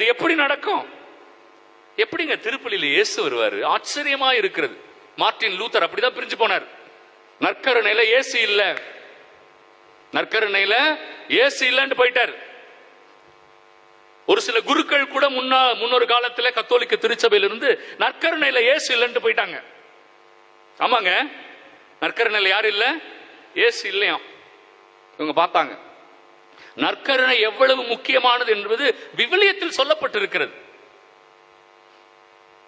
அது எப்படி நடக்கும்? எப்படிங்க திருப்பலியில இயேசு வருவார்? ஆச்சரியமா இருக்கிறது. மார்ட்டின் லூத்தர் அப்படிதான் பிரிஞ்சு போனார். நற்கருணையில ஏசு இல்ல. நற்கருணையில ஏசு இல்லன்னு போயிட்டார். ஒரு சில குருக்கள் கூட முன்னா முன்னொரு காலத்துல கத்தோலிக்க திருச்சபையிலிருந்து நற்கருணையில ஏசு இல்லைன்ட்டு போயிட்டாங்க. ஆமாங்க. நற்கருணையில யார் இல்ல? ஏசு இல்லையாம். இவங்க பார்த்தாங்க. நற்கருணை எவ்வளவு முக்கியமானது என்பது விவிலியத்தில் சொல்லப்பட்டிருக்கிறது.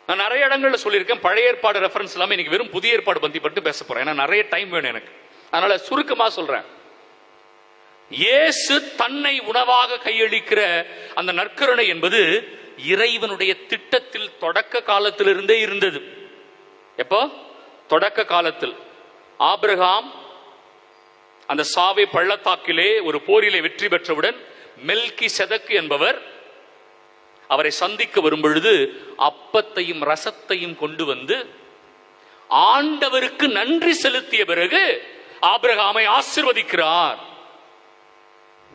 நான் நிறைய இடங்கள்ல சொல்லியிருக்கேன். பழைய ஏற்பாடு ரெஃபரன்ஸ் இல்லாமல் இன்னைக்கு வெறும் புதிய ஏற்பாடு பற்றி பட்டு பேச போறேன். ஏன்னா நிறைய டைம் வேணும் எனக்கு. அதனால சுருக்கமாக சொல்றேன். இயேசு தன்னை உணவாக கையளிக்கிற அந்த நற்கருணை என்பது இறைவனுடைய திட்டத்தில் தொடக்க காலத்திலிருந்தே இருந்தது. எப்போ? தொடக்க காலத்தில். ஆபிரகாம் அந்த சாவை பள்ளத்தாக்கிலே ஒரு போரிலே வெற்றி பெற்றவுடன் மெல்கி செதக்கு என்பவர் அவரை சந்திக்க வரும்பொழுது அப்பத்தையும் ரசத்தையும் கொண்டு வந்து ஆண்டவருக்கு நன்றி செலுத்திய பிறகு ஆபிரகாமை ஆசிர்வதிக்கிறார்.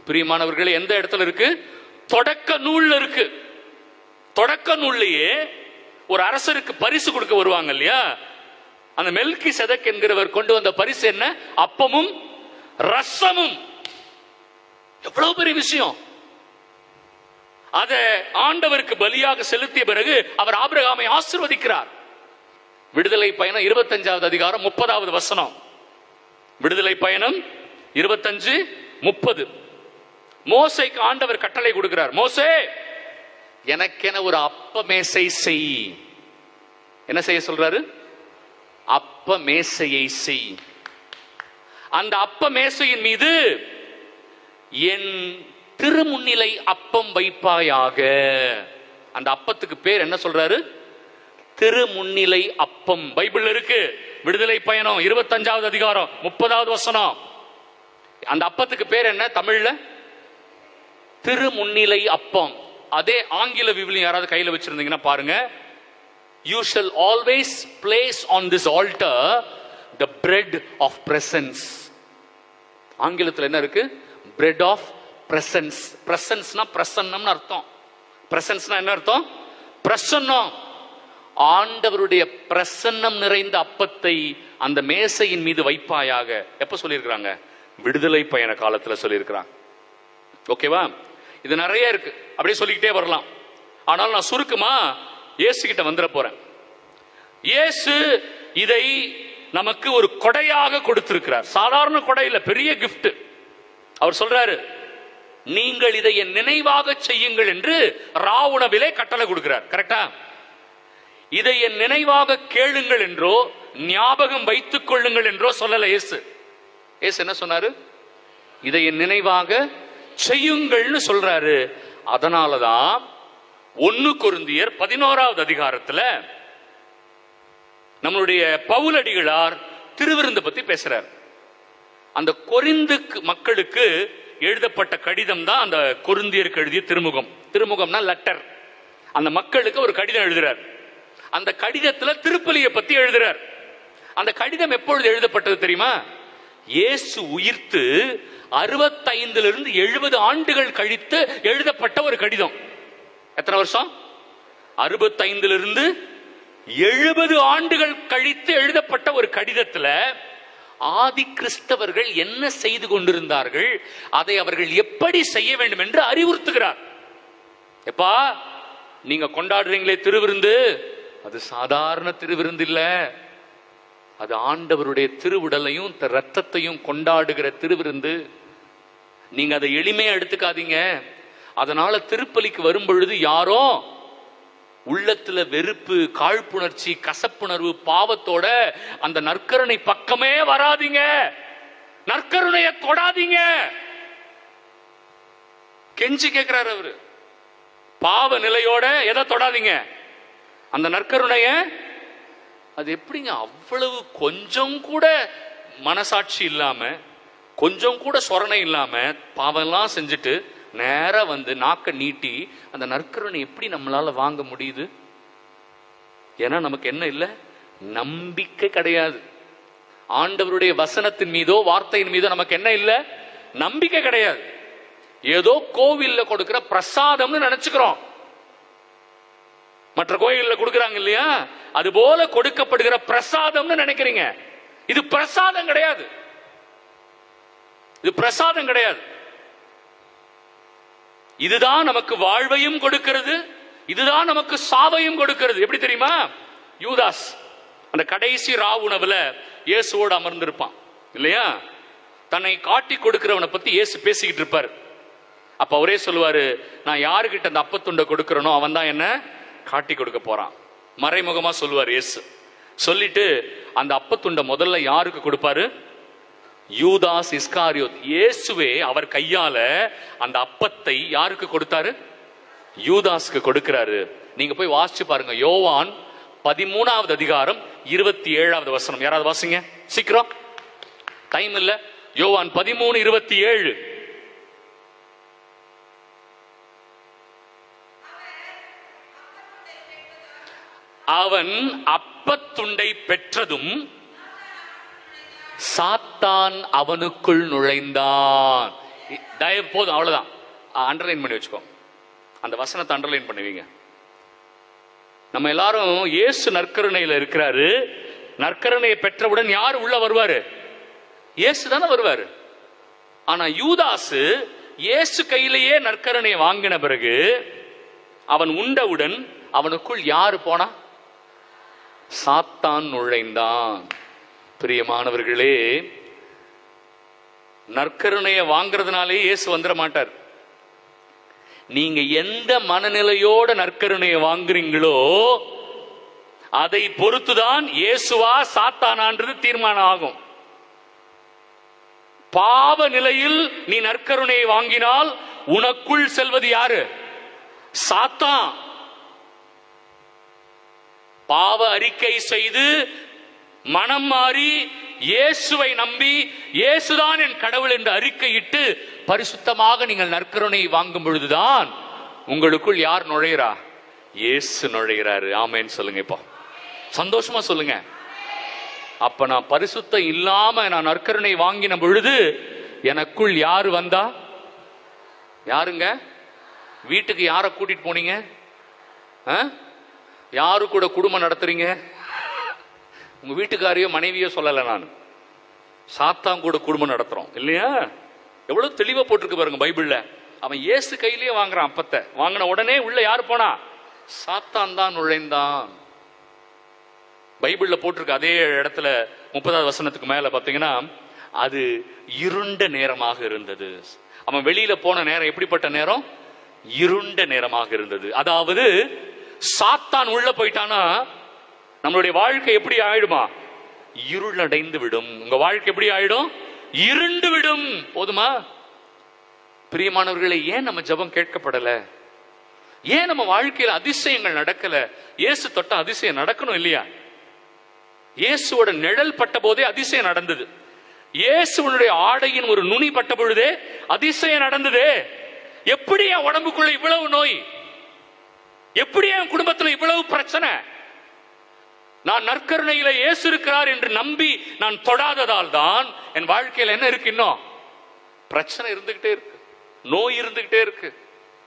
பிரியமானவர்களே எந்த இடத்துல இருக்கு? தொடக்க நூல்ல இருக்கு. தொடக்க நூல்லையே ஒரு அரசருக்கு பரிசு கொடுக்க வருவாங்க இல்லையா? அந்த மெல்கி செதக் என்கிறவர் கொண்டு வந்த பரிசு என்ன? அப்பமும் ரசமும். எவ்வளவு பெரிய விஷயம். அதை ஆண்டவருக்கு பலியாக செலுத்திய பிறகு அவர் ஆபிரகாமை ஆசிர்வதிக்கிறார். விடுதலை பயணம் இருபத்தஞ்சாவது அதிகாரம் முப்பதாவது வசனம். விடுதலை பயணம் இருபத்தஞ்சு முப்பது. மோசைக்கு ஆண்டவர் கட்டளை கொடுக்கிறார். மோசே எனக்கென ஒரு அப்ப மேசை செய். என்ன செய்ய சொல்றாரு? அப்ப மேசையை செய். அந்த அப்ப மேசையின் மீது என் திருமுன்னிலை அப்பம் வைப்பாயாக. அந்த அப்பத்துக்கு பேர் என்ன சொல்றாரு? திருமுன்னிலை அப்பம். பைபிள் இருக்கு. விடுதலை பயணம் இருபத்தஞ்சாவது அதிகாரம் முப்பதாவது வசனம். அந்த அப்பத்துக்கு பேர் என்ன தமிழ்ல? திருமுன்னிலை அப்பம். அதே ஆங்கில விவிலியம் யாராவது கையில வச்சிருந்தீங்கன்னா பாருங்க. You shall always place on this altar the bread of presence ஆங்கிலத்தில் என்ன இருக்கு? பிரெட் ஆஃப் பிரசன்ஸ் பிரசன்ஸ்னா பிரசன்னம்னு அர்த்தம். பிரசன்ஸ்னா என்ன அர்த்தம்? பிரசன்னம். ஆண்டவருடைய பிரசன்னம் நிறைந்த அப்பத்தை அந்த மேசையின் மீது வைப்பாயாக. எப்ப சொல்லியிருக்கிறாங்க? விடுதலை பயண காலத்துல சொல்லியிருக்கிறாங்க. ஓகேவா? இது நிறைய இருக்கு. அப்படியே சொல்லிக்கிட்டே வரலாம். ஆனால் நான் சுருக்கமா இயேசு கிட்ட வந்துட போறேன். இயேசு இதை நமக்கு ஒரு கொடையாக கொடுத்திருக்கிறார். சாதாரண கொடையில் பெரிய கிஃப்ட் அவர் சொல்றாரு நீங்கள் இதை என் நினைவாக செய்யுங்கள் என்று ராவுணவிலே கட்டளை கொடுக்கிறார். கரெக்டா இதை என் நினைவாக கேளுங்கள் என்றோ ஞாபகம் வைத்துக் கொள்ளுங்கள் என்றோ சொல்லல இயேசு. இயேசு என்ன சொன்னாரு? இதை என் நினைவாக செய்யுங்கள்னு சொல்றாரு. அதனாலதான் ஒன்னு குருந்தியர் பதினோராவது அதிகாரத்துல நம்மளுடைய பவுலடிகளார் திருவிருந்து பத்தி பேசுறார். அந்த கொரிந்துக்கு மக்களுக்கு எழுதப்பட்ட கடிதம் தான் அந்த கொருந்தியருக்கு எழுதிய திருமுகம். திருமுகம்னா லெட்டர் அந்த மக்களுக்கு ஒரு கடிதம் எழுதுறார். அந்த கடிதத்துல திருப்பலியை பத்தி எழுதுறார். அந்த கடிதம் எப்பொழுது எழுதப்பட்டது தெரியுமா? இயேசு உயிர்த்து அறுபத்தைந்துல இருந்து எழுபது ஆண்டுகள் கழித்து எழுதப்பட்ட ஒரு கடிதம். எத்தனை வருஷம்? அறுபத்தைந்துல இருந்து எழுபது ஆண்டுகள் கழித்து எழுதப்பட்ட ஒரு கடிதத்துல ஆதி கிறிஸ்தவர்கள் என்ன செய்து கொண்டிருந்தார்கள் அதை அவர்கள் எப்படி செய்ய வேண்டும் என்று அறிவுறுத்துகிறார். எப்பா நீங்க கொண்டாடுறீங்களே திருவிருந்து? அது சாதாரண திருவிருந்து இல்ல. அது ஆண்டவருடைய திருவுடலையும் த- ரத்தத்தையும் கொண்டாடுகிற திருவிருந்து. நீங்க அதை எளிமையா எடுத்துக்காதீங்க. அதனால திருப்பலிக்கு வரும் பொழுது யாரோ உள்ளத்துல வெறுப்பு காழ்ப்புணர்ச்சி கசப்புணர்வு பாவத்தோட அந்த நற்கருணை பக்கமே வராதீங்க. நற்கருணைய தொடாதீங்க கெஞ்சி கேட்கிறாரு அவரு. பாவ நிலையோட எதை தொடாதீங்க? அந்த நற்கருணைய அது எப்படிங்க? அவ்வளவு கொஞ்சம் கூட மனசாட்சி இல்லாம கொஞ்சம் கூட சொரணை இல்லாம பாவம்லாம் செஞ்சுட்டு நேராக வந்து நாக்கை நீட்டி அந்த நற்கருணை எப்படி நம்மளால வாங்க முடியுது? ஏன்னா நமக்கு என்ன இல்லை? நம்பிக்கை கிடையாது. ஆண்டவருடைய வசனத்தின் மீதோ வார்த்தையின் மீதோ நமக்கு என்ன இல்லை? நம்பிக்கை கிடையாது. ஏதோ கோவில்ல கொடுக்கிற பிரசாதம்னு நினைச்சுக்கிறோம். மற்ற கோயில்ல கொடுக்கறாங்க இல்லையா? அது போல கொடுக்கப்படுகிற பிரசாதம்னு நினைக்கிறீங்க. இது பிரசாதம் கிடையாது. இது பிரசாதம் கிடையாது. இதுதான் நமக்கு வாழ்வையும் கொடுக்கிறது இதுதான் நமக்கு சாவையும் கொடுக்கிறது. எப்படி தெரியுமா? யூதாஸ் அந்த கடைசி ரா உணவுல இயேசுவோடு அமர்ந்திருப்பான் இல்லையா? தன்னை காட்டி கொடுக்கிறவனை பத்தி இயேசு பேசிக்கிட்டு இருப்பாரு. அப்ப அவரே சொல்லுவாரு நான் யாருக்கிட்ட அந்த அப்பத்துண்டை கொடுக்கிறனோ அவன் தான் என்ன காட்டி கொடுக்க போறான். மறைமுகமா சொல்லுவார் இயேசு. சொல்லிட்டு அந்த அப்பத்துண்டை முதல்ல யாருக்கு கொடுப்பாரு? யூதாஸ் இஸ்காரியோத் இயேசுவே அவர் கையால அந்த அப்பத்தை யாருக்கு கொடுத்தாரு? யூதாஸ்க்கு கொடுக்கிறாரு. நீங்க போய் வாசிச்சு பாருங்க. யோவான் பதிமூணாவது அதிகாரம் இருபத்தி ஏழாவது வசனம். யாராவது வாசிங்க? சீக்கிரம். டைம் இல்ல. யோவான் பதிமூணு இருபத்தி ஏழு. அவன் அப்பத்துண்டை பெற்றதும் சாத்தான் அவனுக்குள் நுழைந்தான். தயவு போதும் அவ்வளவுதான். அண்டர்லைன் பண்ணி வச்சுக்கோ. அந்த வசனத்தை அண்டர்லைன் பண்ணுவீங்க. நம்ம எல்லாரும் இயேசு நற்கருணையில இருக்கிறாரு. நற்கருணையை பெற்றவுடன் யார் உள்ள வருவாரு? இயேசு தானே வருவாரு. ஆனா யூதாசு இயேசு கையிலேயே நற்கருணையை வாங்கின பிறகு அவன் உண்டவுடன் அவனுக்குள் யாரு போனா? சாத்தான் நுழைந்தான். பிரியமானவர்களே நற்கருணையை வாங்குறதுனாலே இயேசு வந்துட மாட்டார். நீங்க எந்த மனநிலையோட நற்கருணையை வாங்குறீங்களோ அதை பொறுத்துதான் இயேசுவா சாத்தானான்றது தீர்மானம் ஆகும். பாவ நிலையில் நீ நற்கருணையை வாங்கினால் உனக்குள் செல்வது யாரு? சாத்தான். பாவ அறிக்கை செய்து மனம் மாறி இயேசுவை நம்பி இயேசுதான் என் கடவுள் என்று அறிக்கையிட்டு பரிசுத்தமாக நீங்கள் நற்கருணை வாங்கும் பொழுதுதான் உங்களுக்குள் யார் நுழையிறா? இயேசு நுழைகிறாரு ஆமேன்னு சொல்லுங்க இப்போ. சந்தோஷமா சொல்லுங்க. அப்ப நான் பரிசுத்தம் இல்லாம நான் நற்கருணை வாங்கின பொழுது எனக்குள் யாரு வந்தா? யாருங்க? வீட்டுக்கு யாரை கூட்டிட்டு போனீங்க? ஆ? யாரு கூட குடும்பம் நடத்துறீங்க? உங்க வீட்டுக்காரையோ மனைவியோ சொல்லல நான். சாத்தான் கூட குடும்பம் நடத்துறோம். இல்லையா? எவ்வளவு தெளிவா போட்டிருக்கு பாருங்க பைபிள்ல. அவன் இயேசு கையிலேயே வாங்குறான் அப்பத்தை. வாங்கின உடனே உள்ள யாரு போனா? சாத்தான் தான் நுழைந்தான். பைபிள்ல போட்டிருக்க அதே இடத்துல முப்பதாவது வசனத்துக்கு மேல பாத்தீங்கன்னா அது இருண்ட நேரமாக இருந்தது. அவன் வெளியில போன நேரம் எப்படிப்பட்ட நேரம்? இருண்ட நேரமாக இருந்தது. அதாவது சாத்தான் உள்ள போயிட்டானா? நம்மளுடைய வாழ்க்கை எப்படி ஆயிடுமா? இருள் அடைந்து விடும் உங்க வாழ்க்கை எப்படி ஆயிடும்? இருண்டு விடும் போதுமா? பிரியமானவர்களை ஏன் நம்ம ஜெபம் கேட்கப்படல? ஏன் நம்ம வாழ்க்கையில அதிசயங்கள் நடக்கல? இயேசு தொட்ட அதிசயம் நடக்கணும் இல்லையா? இயேசுவோட நிழல் பட்ட போதே அதிசயம் நடந்தது. இயேசுவனுடைய ஆடையின் ஒரு நுனி பட்ட பொழுதே அதிசயம் நடந்ததே. எப்படி என் உடம்புக்குள்ள இவ்வளவு நோய்? எப்படி என் குடும்பத்துல இவ்வளவு பிரச்சனை? நான் நற்கருணையில இயேசு இருக்கிறார் என்று நம்பி நான் தொடாததால் தான் என் வாழ்க்கையில் என்ன இருக்கு இன்னும்? பிரச்சனை இருந்துகிட்டே இருக்கு. நோய் இருந்துகிட்டே இருக்கு.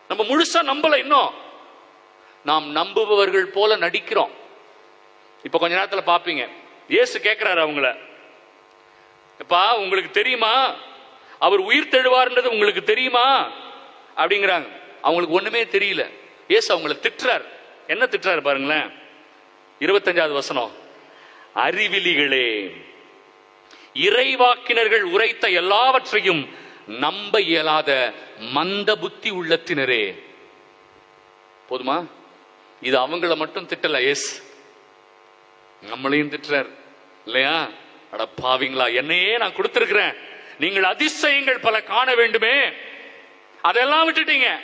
நம்ம முழுசா நம்பல இன்னும். நாம் நம்புபவர்கள் போல நடிக்கிறோம். இப்ப கொஞ்ச நேரத்தில் பாப்பீங்க. இயேசு கேட்கிறாரு அவங்கள. எப்பா உங்களுக்கு தெரியுமா? அவர் உயிர் தெழுவார்ன்றது உங்களுக்கு தெரியுமா? அப்படிங்கிறாங்க. அவங்களுக்கு ஒண்ணுமே தெரியல. இயேசு அவங்கள திட்டுறார். என்ன திட்டுறாரு பாருங்களேன். இருபத்தஞ்சாவது வசனம். அறிவிலிகளே இறைவாக்கினர்கள் உரைத்த எல்லாவற்றையும் நம்ப இயலாத மந்த புத்தி உள்ளத்தினரே. போதுமா? இது அவங்கள மட்டும் திட்டல எஸ். நம்மளையும் திட்டுறார். இல்லையா? அட பாவிங்களா? என்னையே நான் கொடுத்திருக்கிறேன். நீங்கள் அதிசயங்கள் பல காண வேண்டுமே. அதெல்லாம் விட்டுட்டீங்க.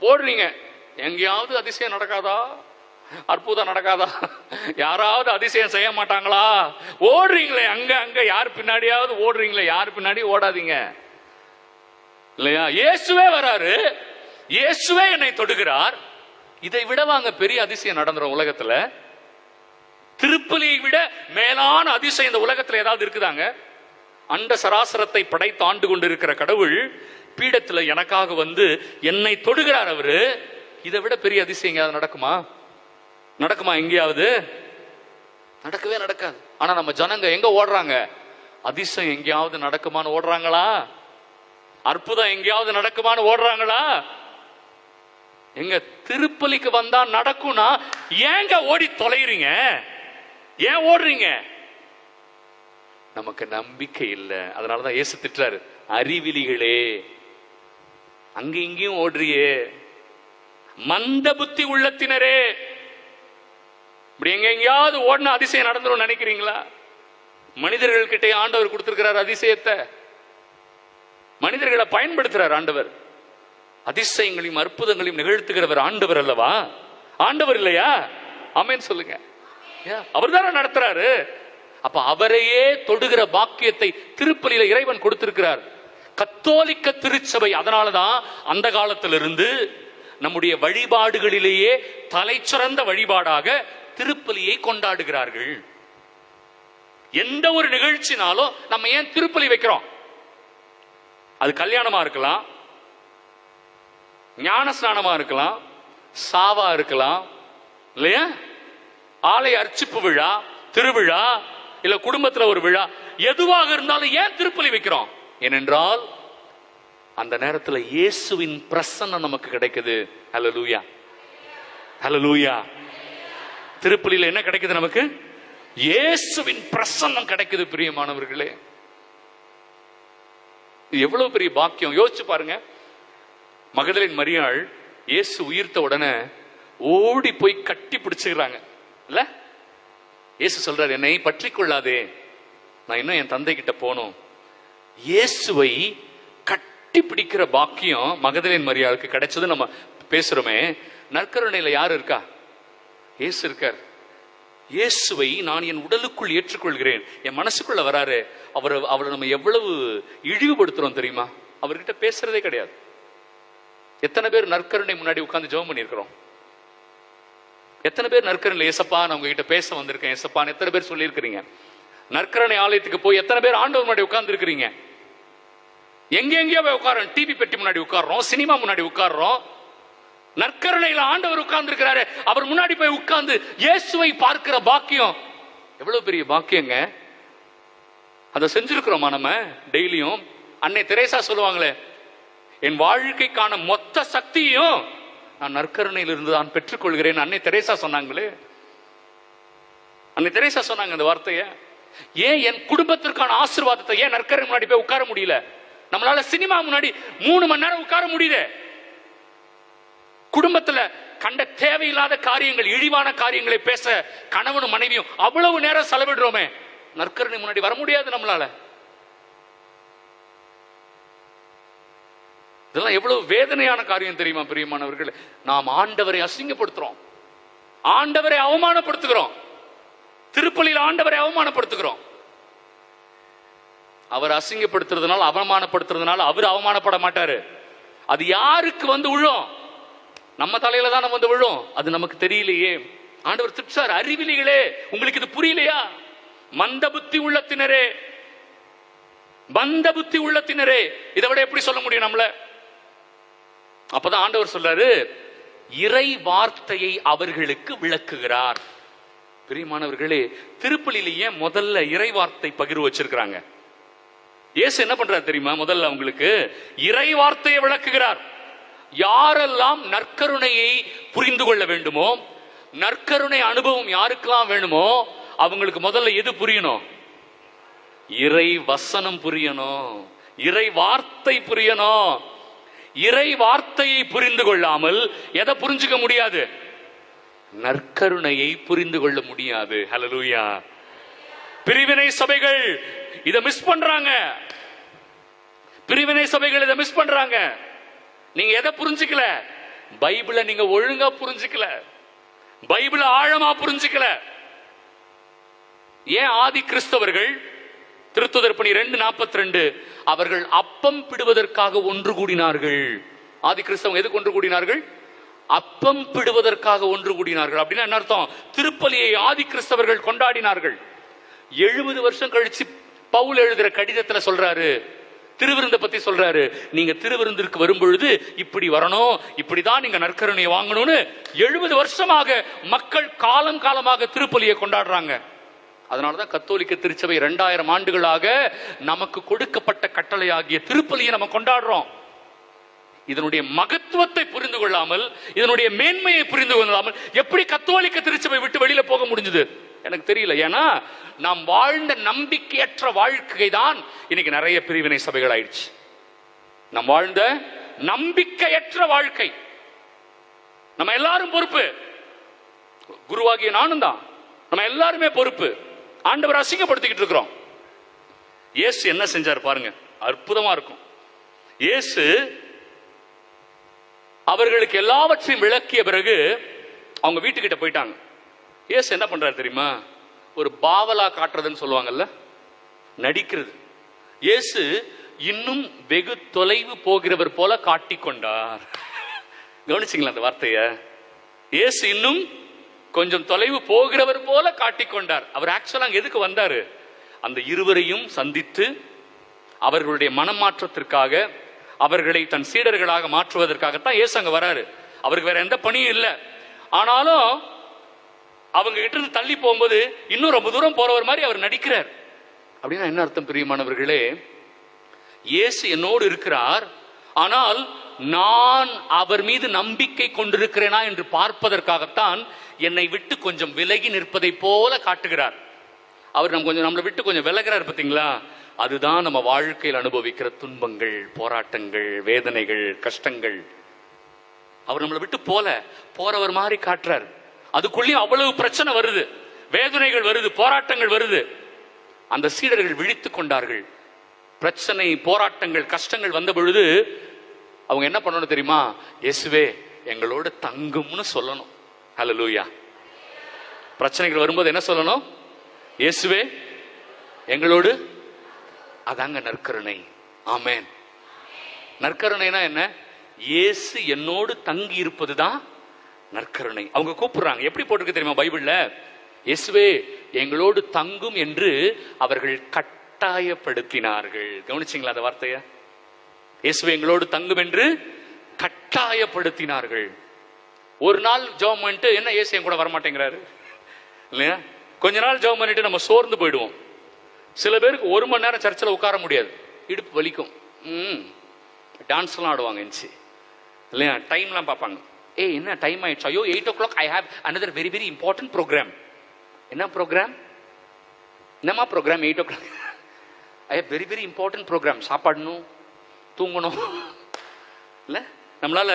போடுறீங்க. எங்கேயாவது அதிசயம் நடக்காதா? அற்புதம் நடக்காதா? யாராவது அதிசயம் செய்ய மாட்டாங்களா? ஓடுறீங்களே அங்க அங்க. யார் பின்னாடியாவது ஓடுறீங்களே யார் பின்னாடி ஓடாதீங்க. இல்லையா? இயேசுவே வராரு. இயேசுவே என்னை தொடுகிறார். இதை விட வாங்க பெரிய அதிசயம் நடந்துரும் உலகத்துல. திருப்பலியை விட மேலான அதிசயம் இந்த உலகத்துல ஏதாவது இருக்குதாங்க? அண்ட சராசரத்தை படைத்து ஆண்டு கொண்டிருக்கிற கடவுள் பீடத்துல எனக்காக வந்து என்னை தொடுகிறார் அவரு. இதை விட பெரிய அதிசயம் எங்கேயாவது நடக்குமா? நடக்குமா எங்கேயாவது? நடக்கவே நடக்காது. ஆனா நம்ம ஜனங்க எங்க ஓடுறாங்க? அதிசயம் எங்கேயாவது நடக்குமான்னு ஓடுறாங்களா? அற்புதம் எங்கேயாவது நடக்குமான்னு ஓடுறாங்களா? எங்க திருப்பலிக்கு வந்தா நடக்கும்னா ஏங்க ஓடி தொலைறீங்க? ஏன் ஓடுறீங்க? நமக்கு நம்பிக்கை இல்லை. அதனாலதான் இயேசு திட்டுறாரு அறிவிலிகளே அங்க இங்கேயும் ஓடுறியே மந்த புத்தி உள்ளத்தினரே இப்படி எங்க எங்கேயாவது ஓடின அதிசயம் நடந்துரும் நினைக்கிறீங்களா? மனிதர்கள் கிட்டே ஆண்டவர் கொடுத்திருக்கிறார் அதிசயத்தை. மனிதர்களை பயன்படுத்துறார் ஆண்டவர். அதிசயங்களையும் அற்புதங்களையும் நிகழ்த்துகிறவர் ஆண்டவர் அல்லவா? ஆண்டவர் இல்லையா? ஆமென் சொல்லுங்க. அவர் தானே நடத்துறாரு. அப்ப அவரையே தொடுகிற பாக்கியத்தை திருப்பலியில இறைவன் கொடுத்திருக்கிறார். கத்தோலிக்க திருச்சபை அதனாலதான் அந்த காலத்திலிருந்து நம்முடைய வழிபாடுகளிலேயே தலைச்சிறந்த வழிபாடாக திருப்பலியை கொண்டாடுகிறார்கள். எந்த ஒரு நிகழ்ச்சினாலும் நம்ம ஏன் திருப்பலி வைக்கிறோம்? அது கல்யாணமா இருக்கலாம் ஞான ஸ்நானமா இருக்கலாம் சாவா இருக்கலாம் இல்லையா? ஆலய அர்ச்சிப்பு விழா திருவிழா இல்ல குடும்பத்துல ஒரு விழா எதுவாக இருந்தாலும் ஏன் திருப்பலி வைக்கிறோம்? ஏனென்றால் அந்த நேரத்துல இயேசுவின் பிரசன்னம் நமக்கு கிடைக்குது. அல்ல லூயா ஹலோ லூயா திருப்பலியில் என்ன கிடைக்குது நமக்கு? இயேசுவின் பிரசன்னம் கிடைக்குது பிரியமானவர்களே. எவ்வளவு பெரிய பாக்கியம். யோசிச்சு பாருங்க. மகதலின் மரியாள் இயேசு உயிர்த்த உடனே ஓடி போய் கட்டி பிடிச்சுக்கிறாங்க. இல்ல? இயேசு சொல்றாரு என்னை பற்றி கொள்ளாதே. நான் இன்னும் என் தந்தை கிட்ட போகணும். இயேசுவை கட்டி பிடிக்கிற பாக்கியம் மகதலின் மரியாளுக்கு கிடைச்சது. நம்ம பேசுறோமே. நற்கருணையில யார் இருக்கா? இயேசு இருக்கார். இயேசுவை நான் என் உடலுக்குள் ஏற்றுக்கொள்கிறேன். என் மனசுக்குள்ள வராரு. அவர் அவரை நம்ம எவ்வளவு இழிவுபடுத்துறோம் தெரியுமா? அவர்கிட்ட பேசுறதே கிடையாது. எத்தனை பேர் நற்கருணை முன்னாடி உட்காந்து ஜெபம் பண்ணியிருக்கிறோம்? எத்தனை பேர் நற்கருணை ஏசப்பா நான் உங்ககிட்ட பேச வந்திருக்கேன் ஏசப்பான்னு எத்தனை பேர் சொல்லியிருக்கிறீங்க? நற்கருணை ஆலயத்துக்கு போய் எத்தனை பேர் ஆண்டவர் முன்னாடி உட்கார்ந்து இருக்கிறீங்க எங்க எங்கேயோ போய் உட்காரோம் டிவி பெட்டி முன்னாடி உட்கார்றோம். சினிமா முன்னாடி உட்கார்றோம். நற்கருணையில ஆண்டவர் உட்கார்ந்து இருக்கிறாரு அவர் முன்னாடி போய் உட்கார்ந்து இயேசுவை பார்க்கிற பாக்கியம். எவ்வளவு பெரிய பாக்கியங்க? அதை செஞ்சிருக்கிறோமா நம்ம? டெய்லியும். அன்னை தெரேசா சொல்லுவாங்களே என் வாழ்க்கைக்கான மொத்த சக்தியும் நான் நற்கருணையில் இருந்து தான் பெற்றுக்கொள்கிறேன். அன்னை தெரேசா சொன்னாங்களே. அன்னை தெரேசா சொன்னாங்க அந்த வார்த்தையை. ஏன் என் குடும்பத்திற்கான ஆசீர்வாதத்தை ஏன் நற்கரை முன்னாடி போய் உட்கார முடியல? நம்மளால சினிமா முன்னாடி மூணு மணி நேரம் உட்கார முடியுது. குடும்பத்துல கண்ட தேவையில்லாத காரியங்கள் இழிவான காரியங்களை பேச கணவனும் மனைவியும் அவ்வளவு நேரம் செலவிடுறோமே. நற்கரணை முன்னாடி வர முடியாது நம்மளால. இதெல்லாம் எவ்வளவு வேதனையான காரியம் தெரியுமா பிரியமானவர்கள்? நாம் ஆண்டவரை அசிங்கப்படுத்துறோம். ஆண்டவரை அவமானப்படுத்துகிறோம். திருப்பலியில் ஆண்டவரை அவமானப்படுத்துகிறோம். அவர் அசிங்கப்படுத்துறதுனால அவமானப்படுத்துறதுனால அவர் அவமானப்பட மாட்டாரு. அது யாருக்கு வந்து விழும் நம்ம தலையில தான் வந்து விழும்? அது நமக்கு தெரியலையே. ஆண்டவர் திட்டார் அறிவிலிகளே உங்களுக்கு இது புரியலையா? மந்த புத்தி உள்ளத்தினரே மந்த புத்தி உள்ளத்தினரே. இதை விட எப்படி சொல்ல முடியும் நம்மள? அப்பதான் ஆண்டவர் சொல்றாரு இறை வார்த்தையை அவர்களுக்கு விளக்குகிறார். பிரியமானவர்களே திருப்பலிலேயே முதல்ல இறை வார்த்தை பகிர்வு வச்சிருக்கிறாங்க. இயேசு என்ன பண்றாரு தெரியுமா? முதல்ல அவங்களுக்கு இறை வார்த்தையை விளக்குகிறார். யாரெல்லாம் நற்கருணையை புரிந்து கொள்ள வேண்டுமோ நற்கருணை அனுபவம் யாருக்கெல்லாம் வேணுமோ அவங்களுக்கு முதல்ல எது புரியணும்? இறை வசனம் புரியணும். இறை வார்த்தை புரியணும். இறை வார்த்தையை புரிந்து கொள்ளாமல் எதை புரிஞ்சுக்க முடியாது? நற்கருணையை புரிந்து கொள்ள முடியாது. ஹலலூயா பிரிவினை சபைகள் இதை மிஸ் பண்றாங்க. பிரிவினை சபைகள் இதை மிஸ் பண்றாங்க. நீங்க எதை புரிஞ்சுக்கல? பைபிளை நீங்க ஒழுங்கா புரிஞ்சுக்கல. பைபிளை ஆழமா புரிஞ்சுக்கல. ஏன் ஆதி கிறிஸ்தவர்கள்? திருத்துதர் பணி ரெண்டு நாற்பத்தி ரெண்டு அவர்கள் அப்பம் பிடுவதற்காக ஒன்று கூடினார்கள். ஆதி கிறிஸ்தவங்க எதுக்கு ஒன்று கூடினார்கள்? அப்பம் பிடுவதற்காக ஒன்று கூடினார்கள். அப்படின்னா என்ன அர்த்தம்? திருப்பலியை ஆதி கிறிஸ்தவர்கள் கொண்டாடினார்கள். எழுபது வருஷம் கழிச்சு பவுல் எழுதுற கடிதத்துல சொல்றாரு திருவிருந்தை பத்தி சொல்றாரு. நீங்க திருவிருந்திற்கு வரும்பொழுது இப்படி வரணும் இப்படிதான் நீங்க நற்கருணையை வாங்கணும்னு எழுபது வருஷமாக மக்கள் காலம் காலமாக திருப்பலியை கொண்டாடுறாங்க. அதனாலதான் கத்தோலிக்க திருச்சபை இரண்டாயிரம் ஆண்டுகளாக நமக்கு கொடுக்கப்பட்ட கட்டளை ஆகிய திருப்பலியை நம்ம கொண்டாடுறோம். இதனுடைய மகத்துவத்தை புரிந்து கொள்ளாமல் இதனுடைய மேன்மையை புரிந்து கொள்ளாமல் எப்படி கத்தோலிக்க திருச்சபை விட்டு வெளியில போக முடிஞ்சது? எனக்கு தெரியல. ஏன்னா நாம் வாழ்ந்த நம்பிக்கையற்ற வாழ்க்கை தான் இன்னைக்கு நிறைய பிரிவினை சபைகள் ஆயிடுச்சு. நாம் வாழ்ந்த நம்பிக்கையற்ற வாழ்க்கை. நம்ம எல்லாரும் பொறுப்பு. குருவாகிய நானும் தான். நம்ம எல்லாருமே பொறுப்பு. ஆண்டவர் அசிங்கப்படுத்திக்கிட்டு இருக்கிறோம். இயேசு என்ன செஞ்சார் பாருங்க. அற்புதமா இருக்கும். இயேசு அவர்களுக்கு எல்லாவற்றையும் விளக்கிய பிறகு அவங்க வீட்டுக்கிட்ட போயிட்டாங்க. இயேசு என்ன பண்ணுறாரு தெரியுமா? ஒரு பாவலா காட்டுறதுன்னு சொல்லுவாங்கல்ல? நடிக்கிறது. இயேசு இன்னும் வெகு தொலைவு போகிறவர் போல காட்டிக்கொண்டார். கவனிச்சிங்களா அந்த வார்த்தைய? இயேசு இன்னும் கொஞ்சம் தொலைவு போகிறவர் போல காட்டிக்கொண்டார். அவர் ஆக்சுவலா அங்க எதுக்கு வந்தாரு? அந்த இருவரையும் சந்தித்து அவர்களுடைய மனமாற்றத்திற்காக அவர்களை தன் சீடர்களாக மாற்றுவதற்காகத்தான் இயேசு அங்க வராரு. அவருக்கு வேற எந்த பணியும் இல்லை. ஆனாலும் அவங்க கிட்ட இருந்து தள்ளி போகும்போது இன்னும் ரொம்ப தூரம் போறவர் மாதிரி அவர் நடிக்கிறார். அப்படின்னா என்ன அர்த்தம் பிரியமானவர்களே? இயேசு என்னோடு இருக்கிறார். ஆனால் நான் அவர் மீது நம்பிக்கை கொண்டிருக்கிறேனா என்று பார்ப்பதற்காகத்தான் என்னை விட்டு கொஞ்சம் விலகி நிற்பதை போல காட்டுகிறார். அவர் நம்ம கொஞ்சம் நம்மளை விட்டு கொஞ்சம் விலகிறார் பார்த்தீங்களா? அதுதான் நம்ம வாழ்க்கையில் அனுபவிக்கிற துன்பங்கள் போராட்டங்கள் வேதனைகள் கஷ்டங்கள். அவர் நம்மளை விட்டு போல போறவர் மாதிரி காட்டுறார். அதுக்குள்ளேயும் அவ்வளவு பிரச்சனை வருது. வேதனைகள் வருது போராட்டங்கள் வருது. அந்த சீடர்கள் விழித்துக் கொண்டார்கள். பிரச்சனை போராட்டங்கள் கஷ்டங்கள் வந்த பொழுது அவங்க என்ன பண்ணணும் தெரியுமா? இயேசுவே எங்களோட தங்கும்னு சொல்லணும். ஹலோ லூயா பிரச்சனைகள் வரும்போது என்ன சொல்லணும்? இயேசுவே எங்களோடு அதாங்க நற்கருணை. ஆமேன் நற்கருணைனா என்ன? இயேசு என்னோடு தங்கி இருப்பது தான் நற்கருணை. அவங்க கூப்பிடுறாங்க. எப்படி போட்டிருக்கு தெரியுமா பைபிள்ல? எஸ்வே எங்களோடு தங்கும் என்று அவர்கள் கட்டாயப்படுத்தினார்கள். கவனிச்சிங்களா அந்த வார்த்தைய? இயேசுவே எங்களோடு தங்கும் என்று கட்டாயப்படுத்தினார்கள். ஒரு நாள் ஜெபம் பண்ணிட்டு என்ன இயேசு என் கூட வரமாட்டேங்கிறாரு? இல்லையா? கொஞ்ச நாள் ஜெபம் பண்ணிட்டு நம்ம சோர்ந்து போயிடுவோம். சில பேருக்கு ஒரு மணி நேரம் சர்ச்சில் உட்கார முடியாது. இடுப்பு வலிக்கும். ம் டான்ஸ்லாம் ஆடுவாங்க என்சி இல்லையா? டைம்லாம் பார்ப்பாங்க. ஏ என்ன டைம் ஆயிடுச்சு? ஐயோ eight o'clock I have another very very important program என்ன ப்ரோக்ராம் என்னம்மா program eight o'clock I have very very important program சாப்பாடணும் தூங்கணும். இல்லை? நம்மளால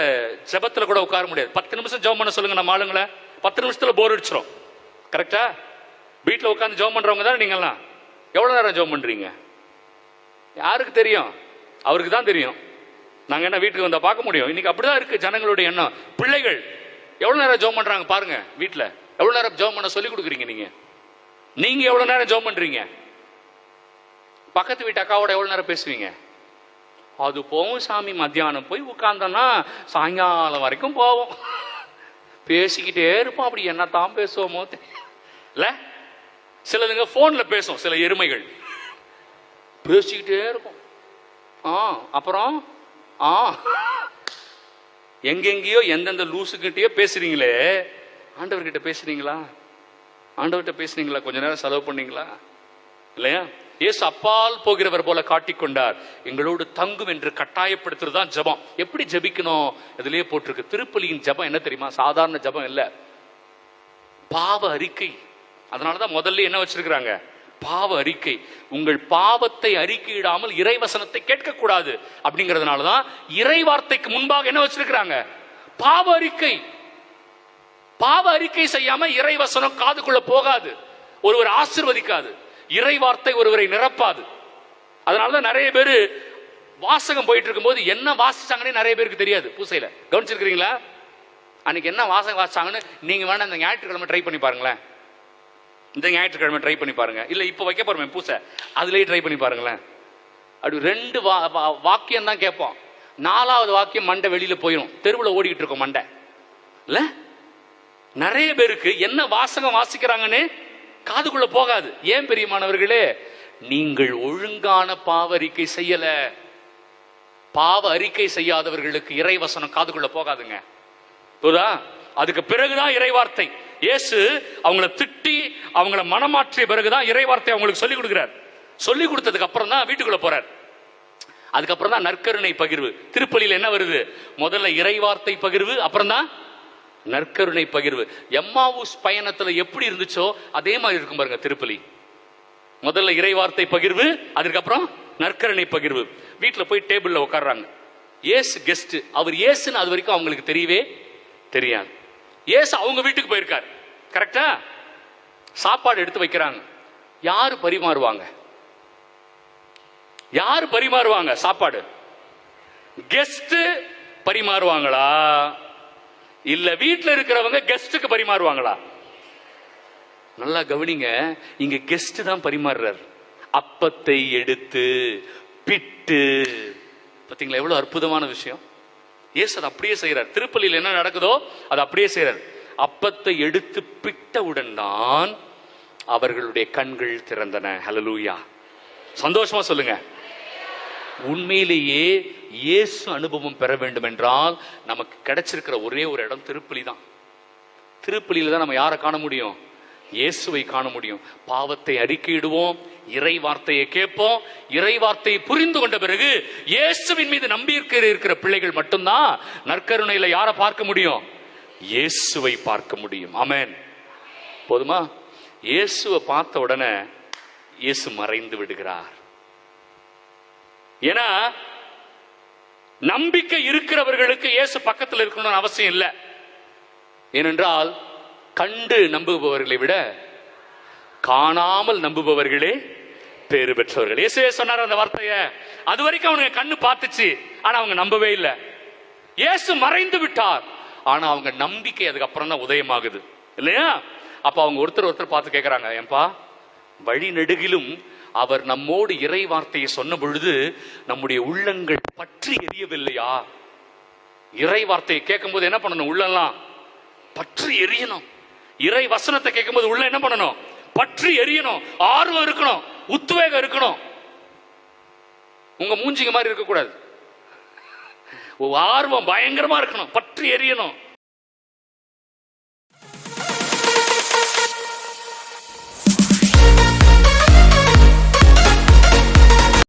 ஜபத்தில் கூட உட்கார முடியாது. பத்து நிமிஷம் ஜெபம் பண்ண சொல்லுங்க நம்ம ஆளுங்களை. பத்து நிமிஷத்தில் போர் அடிச்சிடும் கரெக்டா வீட்டில் உட்காந்து ஜெபம் பண்ணுறவங்க தானே நீங்கள்லாம். எவ்வளோ நேரம் ஜெபம் பண்ணுறீங்க யாருக்கு தெரியும்? அவருக்கு தான் தெரியும். நாங்கள் என்ன வீட்டுக்கு வந்தால் பார்க்க முடியும். இன்றைக்கி அப்படி தான் இருக்குது ஜனங்களுடைய எண்ணம். பிள்ளைகள் எவ்வளோ நேரம் ஜோம் பண்ணுறாங்க பாருங்கள் வீட்டில் எவ்வளோ நேரம் ஜோம் பண்ண சொல்லி கொடுக்குறீங்க நீங்கள் நீங்கள் எவ்வளோ நேரம் ஜோம் பண்ணுறீங்க பக்கத்து வீட்டு அக்காவோட எவ்வளோ நேரம் பேசுவீங்க? அது போகும் சாமி மத்தியானம் போய் உட்காந்தோன்னா சாயங்காலம் வரைக்கும் போவோம். பேசிக்கிட்டே இருப்போம். அப்படி என்னத்தான் பேசுவோமோ இல்லை? சிலதுங்க ஃபோனில் பேசும் சில எருமைகள். பேசிக்கிட்டே இருக்கும் ஆ அப்புறம்? ஆ. எங்கெங்கேயோ எந்தெந்த லூசுக்கிட்டேயோ பேசுறீங்களே. ஆண்டவர்கிட்ட பேசுறீங்களா? ஆண்டவர்கிட்ட பேசுறீங்களா? கொஞ்ச நேரம் செலவு பண்ணீங்களா? இல்லையா? இயேசு அப்பால் போகிறவர் போல காட்டிக்கொண்டார். எங்களோடு தங்கும் என்று கட்டாயப்படுத்துறது தான் ஜெபம். எப்படி ஜெபிக்கணும்? இதுலயே போட்டிருக்கு. திருப்பலியின் ஜெபம் என்ன தெரியுமா? சாதாரண ஜெபம் இல்ல. பாவ அறிக்கை. அதனாலதான் முதல்ல என்ன வச்சிருக்கிறாங்க? பாவ அறிக்கை. உங்கள் பாவத்தை அறிக்கையிடாமல் இறைவசனத்தை கேட்கக்கூடாது. அப்படிங்கிறதுனாலதான் இறை வார்த்தைக்கு முன்பாக என்ன வச்சிருக்கிறாங்க? பாவ அறிக்கை. பாவ அறிக்கை செய்யாம இறைவசனம் காதுக்குள்ள போகாது. ஒருவர் ஆசிர்வதிக்காது. இறை வார்த்தை ஒருவரை நிரப்பாது. அதனாலதான் நிறைய பேர் வாசகம் போயிட்டு இருக்கும்போது என்ன வாசிச்சாங்கன்னே நிறைய பேருக்கு தெரியாது பூசையில. கவனிச்சிருக்கிறீங்களா? அன்னைக்கு என்ன வாசகம் வாசிச்சாங்கன்னு நீங்க வேணா இந்த ஞாயிற்றுக்கிழமை ட்ரை பண்ணி பாருங்களேன். இந்த ஞாயிற்றுக்கிழமை ட்ரை பண்ணி பாருங்க. இல்ல இப்ப வைக்க போறோமே பூசை. அதுலயே ட்ரை பண்ணி பாருங்களேன். அப்படி ரெண்டு வா வா- வாக்கியம் தான் கேட்போம். நாலாவது வாக்கியம் மண்டை வெளியில போயிடும் தெருவில் ஓடிக்கிட்டு இருக்கும் மண்டை. இல்லை? நிறைய பேருக்கு என்ன வாசகம் வாசிக்கிறாங்கன்னு காதுக்குள்ள போகாது. ஏன் பெரியமானவர்களே? நீங்கள் ஒழுங்கான பாவ அறிக்கை செய்யல. பாவ அறிக்கை செய்யாதவர்களுக்கு இறைவசனம் காதுக்குள்ள போகாதுங்க. அதுக்கு பிறகுதான் இறைவார்த்தை. இயேசு அவங்கள திட்டி அவங்கள மனமாற்றிய பிறகுதான் இறைவார்த்தை அவங்களுக்கு சொல்லி கொடுக்கிறார். சொல்லி கொடுத்ததுக்கு அப்புறம் தான் வீட்டுக்குள்ள போறார். அதுக்கப்புறம் தான் நற்கருணை பகிர்வு. திருப்பலியில் என்ன வருது? முதல்ல இறைவார்த்தை பகிர்வு அப்புறம் தான் நற்கருணை பகிர்வு. எம்மாவூஸ் பயணத்துல எப்படி இருந்துச்சோ அதே மாதிரி இருக்கும் பாருங்க திருப்பலி. முதல்ல இறைவார்த்தை பகிர்வு அதுக்கப்புறம் நற்கருணை பகிர்வு. வீட்டில் போய் டேபிள்ல உட்காடுறாங்க ஏசு கெஸ்ட் அவர் ஏசுன்னு அது வரைக்கும் அவங்களுக்கு தெரியவே தெரியாது. ஏசு அவங்க வீட்டுக்கு போயிருக்கார். கரெக்டா சாப்பாடு எடுத்து வைக்கிறாங்க. யாரு பரிமாறுவாங்க? யாரு பரிமாறுவாங்க சாப்பாடு? கெஸ்ட் பரிமாறுவாங்களா? இல்ல வீட்டில் இருக்கிறவங்க கெஸ்டுக்கு பரிமாறுவாங்களா? நல்லா கவனிங்க. இங்க கெஸ்ட் தான் பரிமாறுறார். அப்பத்தை எடுத்து பிட்டு. பாத்தீங்களா எவ்வளவு அற்புதமான விஷயம்? இயேசு அதை அப்படியே செய்கிறார் திருப்பலியில் என்ன நடக்குதோ அதை அப்படியே செய்கிறார் அப்பத்தை எடுத்து பிட்டவுடன் தான் அவர்களுடைய கண்கள் திறந்தன. ஹலலூயா சந்தோஷமா சொல்லுங்க. உண்மையிலேயே இயேசு அனுபவம் பெற வேண்டும் என்றால் நமக்கு கிடைச்சிருக்கிற ஒரே ஒரு இடம் திருப்பலி தான் திருப்பலியில தான் நம்ம யாரை காண முடியும்? இயேசுவை காண முடியும். பாவத்தை அறிக்கையிடுவோம் இறை வார்த்தையை கேட்போம் இறை வார்த்தையை புரிந்து கொண்ட பிறகு இயேசுவின் மீது நம்பி இருக்கிற பிள்ளைகள் மட்டும்தான் நற்கருணையில யாரை பார்க்க முடியும்? இயேசுவை பார்க்க முடியும். அமேன் போதுமா? இயேசுவை பார்த்த உடனே இயேசு மறைந்து விடுகிறார். ஏன்னா நம்பிக்கை இருக்கிறவர்களுக்கு இயேசு பக்கத்தில் இருக்கணும்னு அவசியம் இல்லை. ஏனென்றால் கண்டு நம்புபவர்களை விட காணாமல் நம்புபவர்களே பேறு பெற்றவர்கள். இயேசுவே சொன்னார் அந்த வார்த்தைய. அது வரைக்கும் அவனுங்க கண்ணு பார்த்துச்சு. ஆனா அவங்க நம்பவே இல்லை. இயேசு மறைந்து விட்டார். ஆனா அவங்க நம்பிக்கை அதுக்கப்புறம் தான் உதயமாகுது. இல்லையா? அப்ப அவங்க ஒருத்தர் ஒருத்தர் பார்த்து கேட்கறாங்க ஏன்பா வழி நெடுகிலும் அவர் நம்மோடு இறை வார்த்தையை சொன்ன பொழுது நம்முடைய உள்ளங்கள் பற்றி எரியவில்லையா? இறை வார்த்தையை கேட்கும் போது என்ன பண்ணணும்? உள்ளெல்லாம் பற்றி எரியணும். இறை வசனத்தை கேட்கும்போது உள்ள என்ன பண்ணணும்? பற்றி எரியணும். ஆர்வம் இருக்கணும். உத்வேகம் இருக்கணும். உங்க மூஞ்சிங்க மாதிரி இருக்கக்கூடாது. ஆர்வம் பயங்கரமா இருக்கணும். பற்றி எரியணும்.